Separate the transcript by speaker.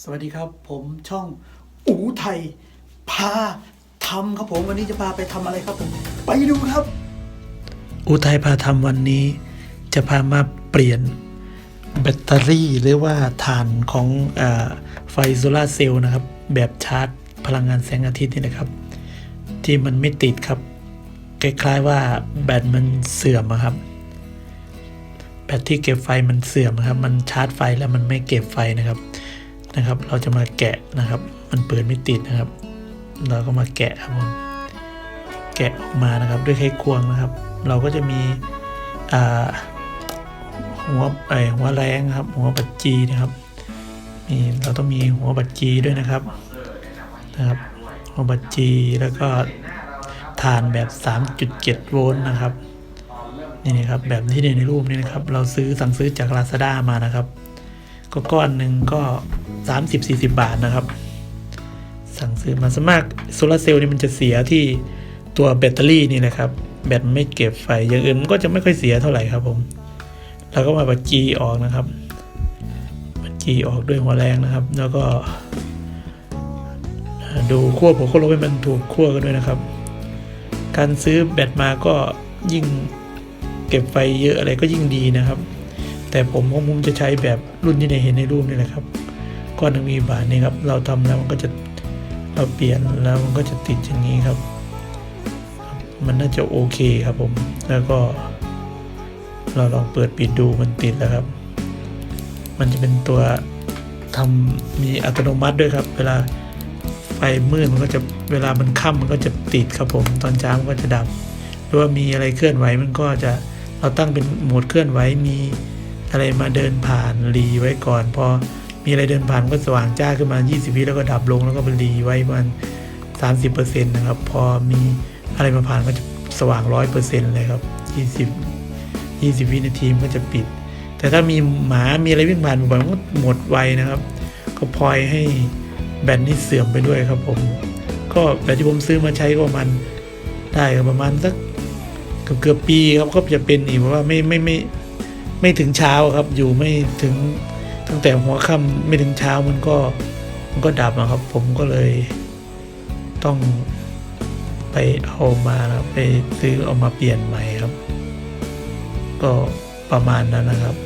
Speaker 1: สวัสดีครับ ผมช่องอูไทย พาทำครับผมวันนี้จะพาไปทำอะไรครับผมไปดูครับ อูไทยพาทำวันนี้ จะพามาเปลี่ยนแบตเตอรี่หรือว่าฐานของอไฟโซลาเซลล์นะครับ แบบชาร์จ พลังงานแสงอาทิตย์นี่นะครับ ที่มันไม่ติดครับ คล้ายๆว่าแบตมันเสื่อมครับ แบตที่เก็บไฟมันเสื่อมครับ มันชาร์จไฟแล้วมันไม่เก็บไฟนะครับ นะครับ เราจะมาแกะนะครับ มันเปิดไม่ติดนะครับ เราก็มาแกะครับผมแกะออกมานะครับด้วยไขควงนะครับ เราก็จะมีหัวไอหัวแรงครับ หัวบัดจีนะครับมีเราต้องมีหัวบัดจีด้วยนะครับนะครับ หัวบัดจีแล้วก็ฐานแบบ 3.7 โวลต์นะครับนี่นะครับแบบที่ในรูปนี้นะครับ เราซื้อสั่งซื้อจาก Lazada มานะครับ ก็ก้อนหนึ่งก็ 30-40 บาทนะครับ สั่งซื้อมาสมากโซลาร์เซลล์นี่มันจะเสียที่ตัวแบตเตอรี่นี่นะครับ แบตไม่เก็บไฟอย่างอื่นมันก็จะไม่ค่อยเสียเท่าไหร่ครับผม แล้วก็มาบัดจีออกนะครับบัดจีออกด้วยหัวแรงนะครับ แล้วก็ ดูขั้วหัวขั้วลบให้มันถูกขั้วกันด้วยนะครับ การซื้อแบตมาก็ยิ่งเก็บไฟเยอะอะไรก็ยิ่งดีนะครับ แต่ผมของผมจะใช้แบบรุ่นที่ในเห็นในรูปนี่แหละครับก้อนหนึ่งมีบาทนี่ครับ เราทำแล้วมันก็จะเราเปลี่ยนแล้วมันก็จะติดอย่างนี้ครับ มันน่าจะโอเคครับผมแล้วก็ เราลองเปิดปิดดูมันติดแล้วครับ มันจะเป็นตัวทำมีอัตโนมัติด้วยครับ เวลาไฟมืดมันก็จะเวลามันค่ำมันก็จะติดครับผม ตอนเช้ามันก็จะดับหรือว่ามีอะไรเคลื่อนไหวมันก็จะเราตั้งเป็นโหมดเคลื่อนไหวมี อะไรมาเดินผ่านรีไว้ก่อนพอมีอะไรเดินผ่านก็สว่างจ้าขึ้นมา 20 วิแล้วก็ดับลงแล้วก็ไปรีไว้ประมัน30%นะครับ พอมีอะไรมาผ่านก็จะสว่าง 100%เลยครับ 20 20 วินาทีมันก็จะปิด แต่ถ้ามีหมามีอะไรวิ่งผ่านบ่อยมันก็หมดไวนะครับ ก็พลอยให้แบตนี่เสื่อมไปด้วยครับผม ก็แบบที่ผมซื้อมาใช้ก็มาณได้ก็ประมาณสักเกือบเกือบปีครับก็จะเป็นอีกเพราะว่าไม่ไม่ไม่ ไม่ถึงเช้าครับ อยู่ไม่ถึงตั้งแต่หัวค่ำไม่ถึงเช้ามันก็มันก็ดับนะครับ ผมก็เลยต้องไปเอามาครับไปซื้อเอามาเปลี่ยนใหม่ครับ ก็ประมาณนั้นนะครับ